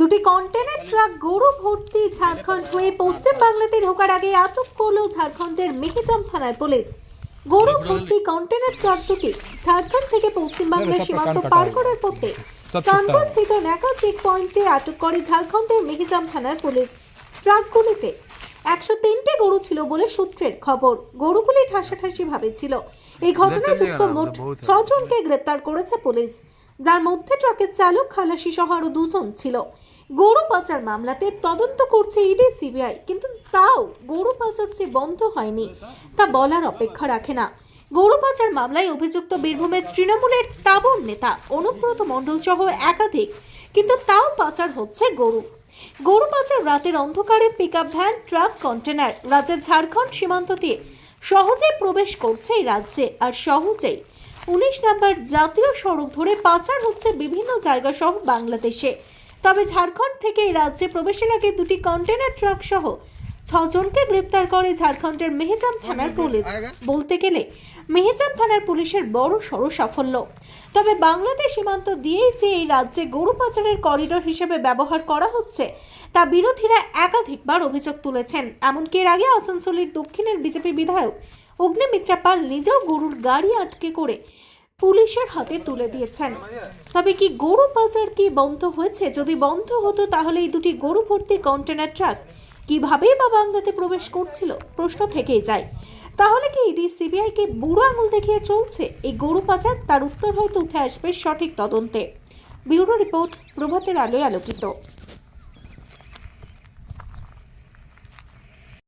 দুটি container truck গরু ভর্তি ঝাড়খণ্ড হয়ে পশ্চিম বাংলাতে ঢোকার আগে আটক করল ঝাড়খণ্ডের মেহেজম থানার পুলিশ। গরু ভর্তি কন্টেনার ট্রাক দুটি ঝাড়খণ্ড থেকে পশ্চিম বাংলার সীমান্ত পার করার পথে কানপুর স্থিত নাকা চেক পয়েন্টে আটক করে ঝাড়খণ্ডের মেহেজাম থানার পুলিশ। ট্রাকগুলিতে একশো তিনটে গরু ছিল বলে সূত্রের খবর। গরুগুলি ঠাসাঠাসি ভাবে ছিল। এই ঘটনায় যুক্ত মোট ছজনকে গ্রেপ্তার করেছে পুলিশ যার মধ্যে ট্রাকের চালক খালাসি সহ আরও দুজন ছিল। গরু পাচার মামলাতে তদন্ত করছে ইডি, সিবিআই। কিন্তু তাও গরু পাচার যে বন্ধ হয়নি, তা বলার অপেক্ষা রাখে না। গরু পাচার মামলায় অভিযুক্ত বীরভূমের তৃণমূলের তাবর নেতা অনুব্রত মণ্ডল সহ একাধিক, কিন্তু তাও পাচার হচ্ছে গরু। গরু পাচার রাতের অন্ধকারে পিক ভ্যান ট্রাক কন্টেনার রাজ্যের ঝাড়খণ্ড সীমান্ত দিয়ে সহজে প্রবেশ করছে এই রাজ্যে। আর সহজেই উনিশ নম্বর জাতীয় সড়ক ধরে পাচার হচ্ছে বিভিন্ন জায়গা সহ বাংলাদেশে। তবে ঝাড়খণ্ড থেকে এই রাজ্যে প্রবেশের আগে দুটি কন্টেনার ট্রাক সহ ছজনকে গ্রেপ্তার করে ঝাড়খণ্ডের মেহেজাম থানার পুলিশ। বলতে গেলে, মেহেজাম থানার পুলিশের বড় সড় সাফল্য। তবে বাংলাদেশ সীমান্ত দিয়েই যে এই রাজ্যে গরু পাচারের করিডোর হিসেবে ব্যবহার করা হচ্ছে, তা বিরোধীরা একাধিকবার অভিযোগ তুলেছেন। এমনকি এর আগে আসানসোলের দক্ষিণের বিজেপি বিধায়ক অগ্নিমিত্রা পাল নিজেও গরুর গাড়ি আটকে করে পুলিশের হাতে তুলে দিয়েছেন। তবে কি গরু পাচার কি বন্ধ হয়েছে? যদি বন্ধ হতো তাহলে এই দুটি গরু ভর্তি কন্টেনার ট্রাক কিভাবেই বা বাংলাতে প্রবেশ করছিল? প্রশ্ন থেকেই যায়। তাহলে কি ইডি সিবিআইকে বুড়ো আঙুল দেখিয়ে চলছে? এই গরু পাচার তার উত্তর হয়তো উঠে আসবে সঠিক তদন্তে। ব্যুরো রিপোর্ট প্রভাতের আলোয় আলোকিত।